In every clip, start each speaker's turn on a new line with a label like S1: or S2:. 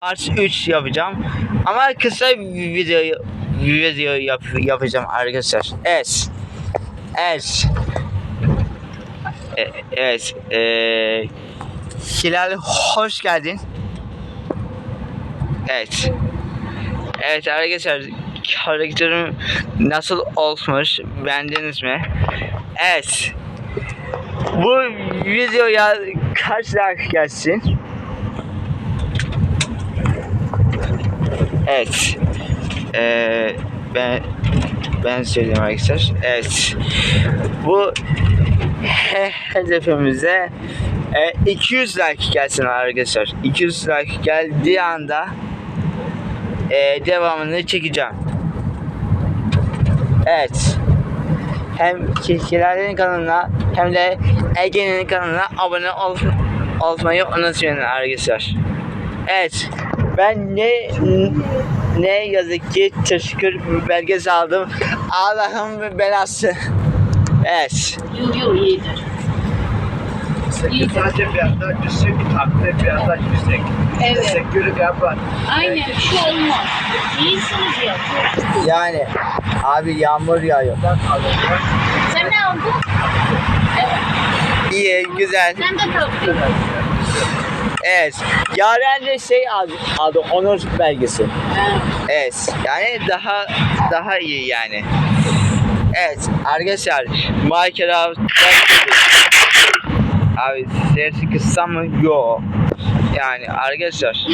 S1: Part 3 yapacağım. Ama kısa bir video video yap, yapacağım arkadaşlar. Evet. Evet. E, evet. E, Hilal hoş geldin. Evet. Evet arkadaşlar karakterim nasıl olmuş beğendiniz mi? Evet. Bu videoya kaç like gelsin? Evet. Ee, ben ben söyleyeyim arkadaşlar. Evet. Bu he- hedefimize e, 200 like gelsin arkadaşlar. 200 like geldiği anda e, devamını çekeceğim. Evet. Hem Hilale'nin kanalına hem de Ege'nin kanalına abone ol, olmayı unutmayın arkadaşlar. Evet. Ben ne ne yazık ki teşekkür belgesi aldım. Allah'ın belası. Evet.
S2: Yok yok iyidir.
S3: Sadece fiyatlar düşük, takdir fiyatlar yüksek.
S2: Evet.
S3: Yapar.
S2: Aynen şu olmaz. İyisiniz ya.
S1: Yani abi yağmur yağıyor.
S2: Sen ne aldın? Evet.
S1: İyi, güzel.
S2: Sen de taktın.
S1: Evet. Yaren de şey aldı, aldı onur belgesi. Evet. Yani daha daha iyi yani. Evet arkadaşlar Minecraft Abi sesi kıssam mı? Yok. Yani arkadaşlar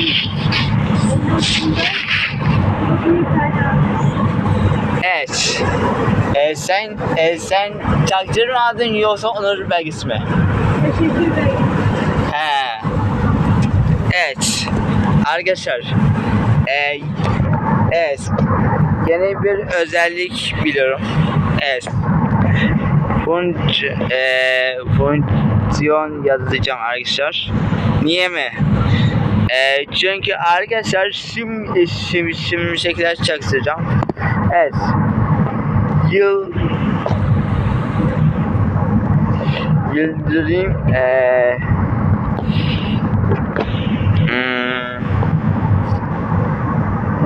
S1: Evet. Ee, sen e, sen takdir mi aldın yoksa onur belgesi mi? He. Evet. Arkadaşlar. E, evet. Yeni bir özellik biliyorum. Evet. Func, e, fonksiyon yazacağım arkadaşlar. Niye mi? E, çünkü arkadaşlar şimdi şimdi şimdi şekiller çaktıracağım. Evet. Yıl Yıldırım eee hmm,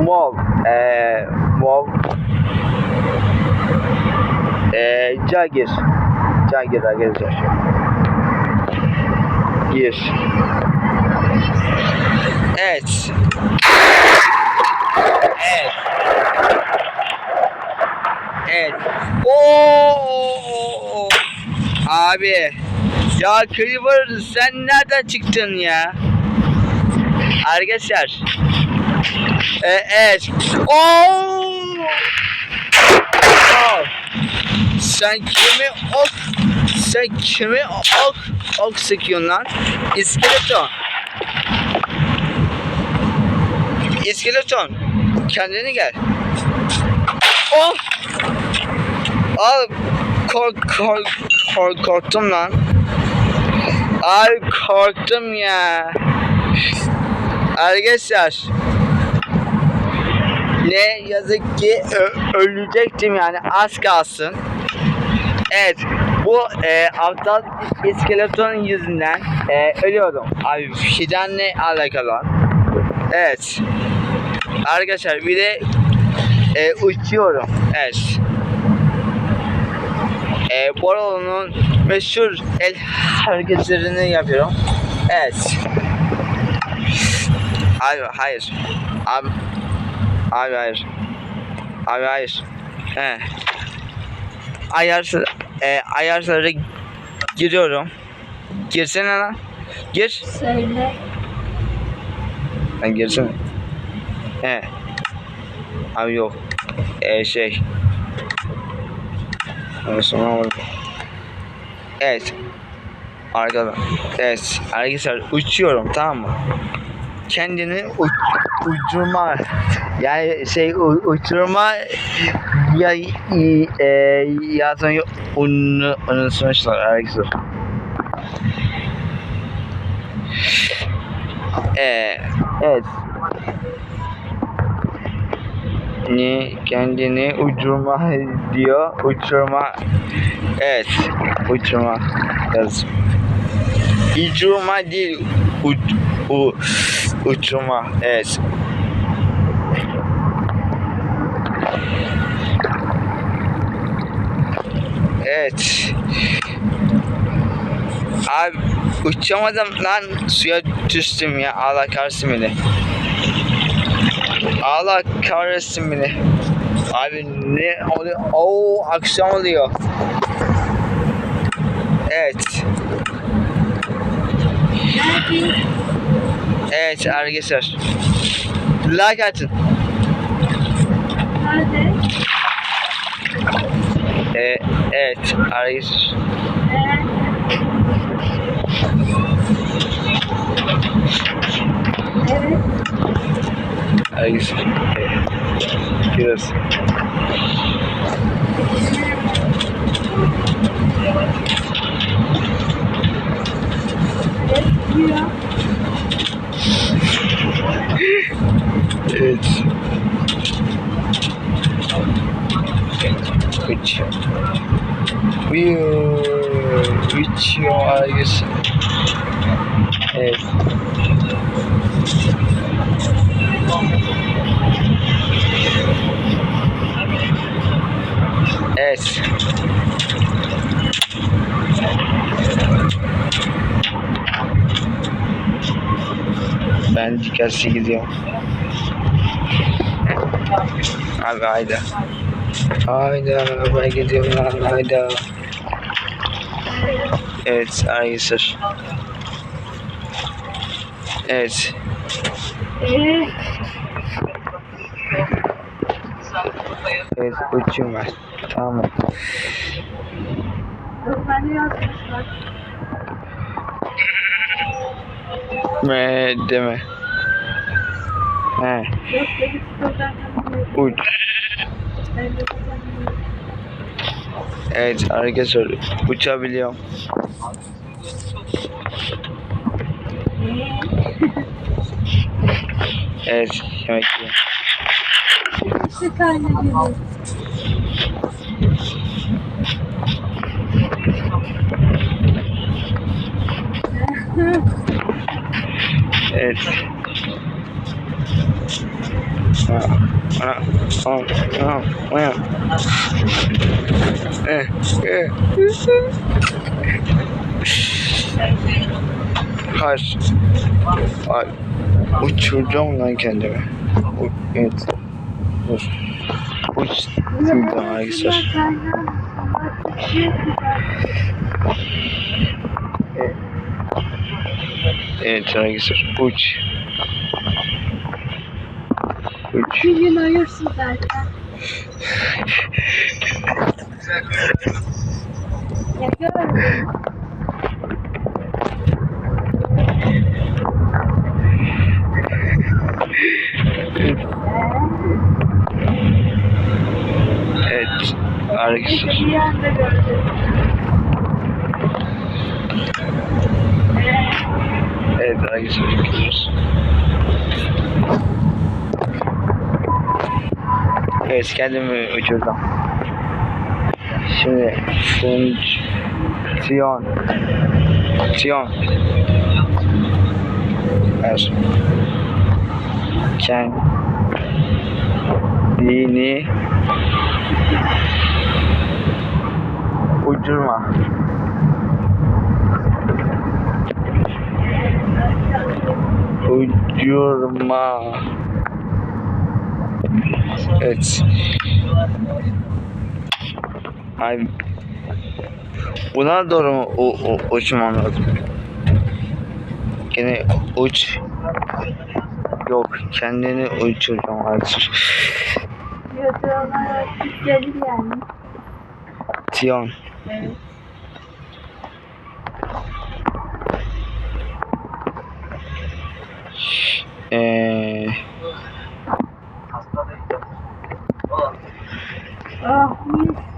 S1: Mov eee Mov eee Jagger Jagger arkadaşlar Gir Evet Evet Evet. Oo! Abi. Ya Creeper sen nereden çıktın ya? Arkadaşlar. Ee, evet. Oo! Aa! Sen kimi ok sen kimi ok ok sıkıyorsun lan? İskeleton. İskeleton. Kendine gel. Oh! Al kork kork kork korktum lan. Ay korktum ya. Arkadaşlar. Ne yazık ki ölecektim yani az kalsın. Evet bu e, aptal iskeleton yüzünden e, ölüyordum. Abi fidanla alakalı. Evet. Arkadaşlar bir de e, uçuyorum. Evet. E, Borolo'nun meşhur el hareketlerini yapıyorum. Evet. Abi hayır. Abi. Abi hayır. Abi hayır. He. Ayar, e, ayarlara giriyorum. Girsene lan. Gir.
S2: Söyle.
S1: Lan girsene. He. Abi yok. E, şey. Evet. Arkada. Evet. Arkadaşlar uçuyorum tamam mı? Kendini uç, uçurma yani şey u, uçurma ya e, yazmayı unu, unutmuşlar arkadaşlar. Ee, evet. Ne kendini uçurma diyor. Uçurma. Evet. Uçurma. Yaz. Uçurma değil. U, u, Uçurma. Evet. Evet. Abi uçamadım lan suya düştüm ya Allah kahretsin beni. Allah kahretsin beni. Abi ne oluyor? Oo akşam oluyor. Evet. Evet arkadaşlar. Like atın.
S2: Nerede?
S1: Ee, evet arkadaşlar.
S2: Evet.
S1: Arkadaşlar. Evet. Biraz. Evet. Üç. Uyuyor. Uçuyor arkadaşlar. Evet. Evet. Ben dikkatsiz gidiyorum. Abi hayda. Hayda ben gidiyorum lan hayda. Evet arkadaşlar. Evet. Evet uçuyorum ben. Tamam.
S2: ben de
S1: deme. He.
S2: De
S1: Evet arkadaşlar uçabiliyorum. Evet yemek yiyorum. Evet. Ha, ha, ha, ha, ha. Hayır. Ay, uçuracağım lan kendimi. Evet. Dur. Uç. Şuradan arkadaşlar. Evet arkadaşlar. Uç. Uç.
S2: Bir gün ayırsın zaten. Ya.
S1: Evet. Arkadaşlar. Evet arkadaşlar gidiyoruz. Evet kendimi uçurdum. Şimdi fonksiyon. Fonksiyon. Ver. Kendini uçurma. Uçurma. Evet. Ay. Buna doğru mu u, u, uçmam lazım? Gene uç. Yok kendini uçuracağım artık.
S2: Yani.
S1: Tiyon.
S2: Evet.
S1: Eee
S2: Ah mis.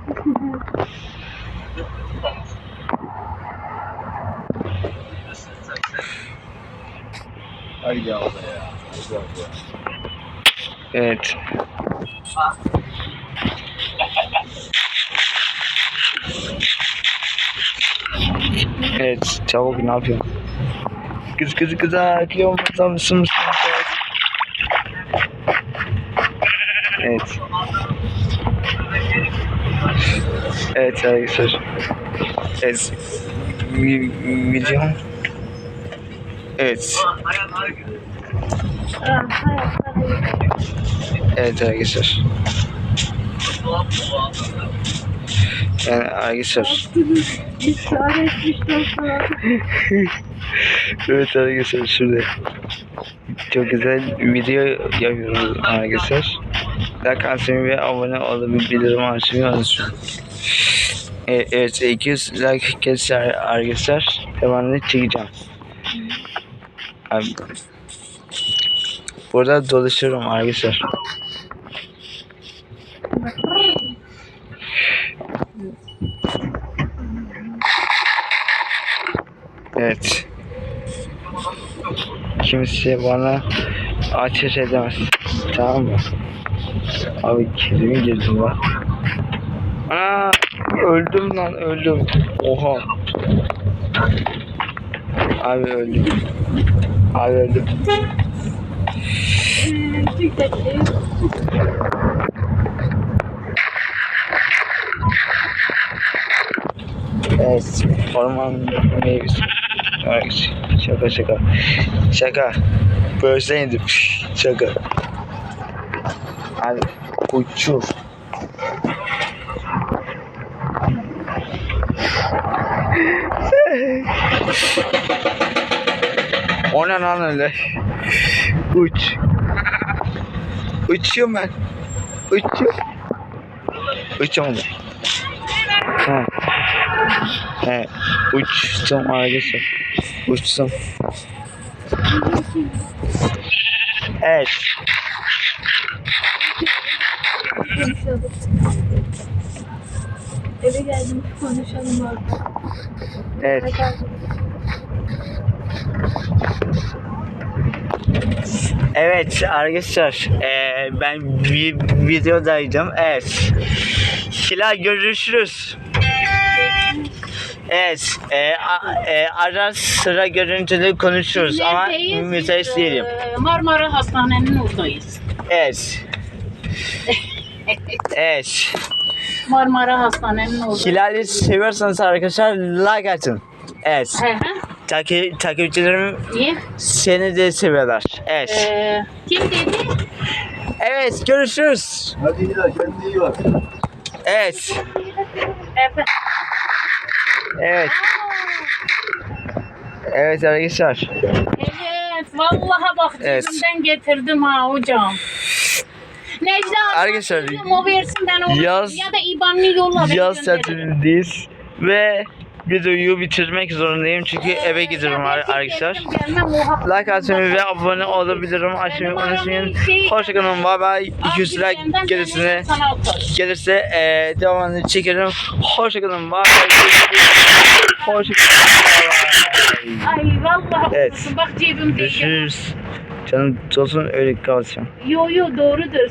S3: Haydi ya.
S1: Evet. Evet, çabuk ne yapıyorsun? Kız kız kıza kıyamam mısın mısın? Evet. Evet arkadaşlar. Evet. Video. Evet. Evet arkadaşlar. Yani arkadaşlar. Evet arkadaşlar şurada. Çok güzel video yapıyoruz arkadaşlar. Like atmayı ve abone olup bildirim açmayı unutmayın. Evet, evet 200 like gelirse arkadaşlar devamını çekeceğim. Abi, burada dolaşıyorum arkadaşlar. Evet. Kimse bana ateş edemez. Tamam mı? Abi kedimi girdim lan. Ana öldüm lan öldüm. Oha. Abi öldüm. Abi öldüm. Evet. Orman meyvesi. Ay, Şaka şaka. Şaka. Böyle indim. Şaka. Abi uçur. o ne lan öyle? Uç. Uçuyorum ben. Uçuyorum. Uçuyorum. Ha. He, uçtum arkadaşlar. Uçtum. Evet.
S2: Eve geldim konuşalım artık.
S1: Evet. Evet arkadaşlar. eee, ben bir videodaydım. Evet. Hilal görüşürüz. Evet. eee, a- eee, ara sıra görüntülü konuşuruz ama
S4: Neredeyiz?
S1: müsait
S4: Biz,
S1: değilim.
S4: e, Marmara Hastane'nin oradayız.
S1: Evet. Evet.
S4: Marmara Hastane'nin oradayız.
S1: Hilal'i seviyorsanız arkadaşlar like atın. Evet.
S4: He he.
S1: Takip, takipçilerim
S4: Niye?
S1: seni de seviyorlar. Evet.
S4: Ee, kim dedi?
S1: Evet görüşürüz.
S3: Hadi Hilal kendine iyi bak.
S1: Evet.
S4: Efe.
S1: Evet. Evet arkadaşlar.
S4: Evet. Vallahi bak
S1: Evet.
S4: getirdim ha hocam. Necla
S1: Arkadaşlar,
S4: versin ben onu
S1: yaz-
S4: ya da IBAN'ını yolla
S1: Yaz tatilindeyiz ve videoyu bitirmek zorundayım çünkü
S4: Ee,
S1: eve gidiyorum arkadaşlar. Like atmayı ve abone olabilirim. Açmayı unutmayın. Hoşçakalın. Bay bay. 200 like
S4: atarım.
S1: gelirse eee devamını çekerim. Hoşçakalın. Bay bay. Bay.
S4: Ay vallahi
S1: Evet.
S4: haklısın. Bak cebimde.
S1: Görüşürüz. Canım olsun öyle kalacağım.
S4: Yo yo doğrudur.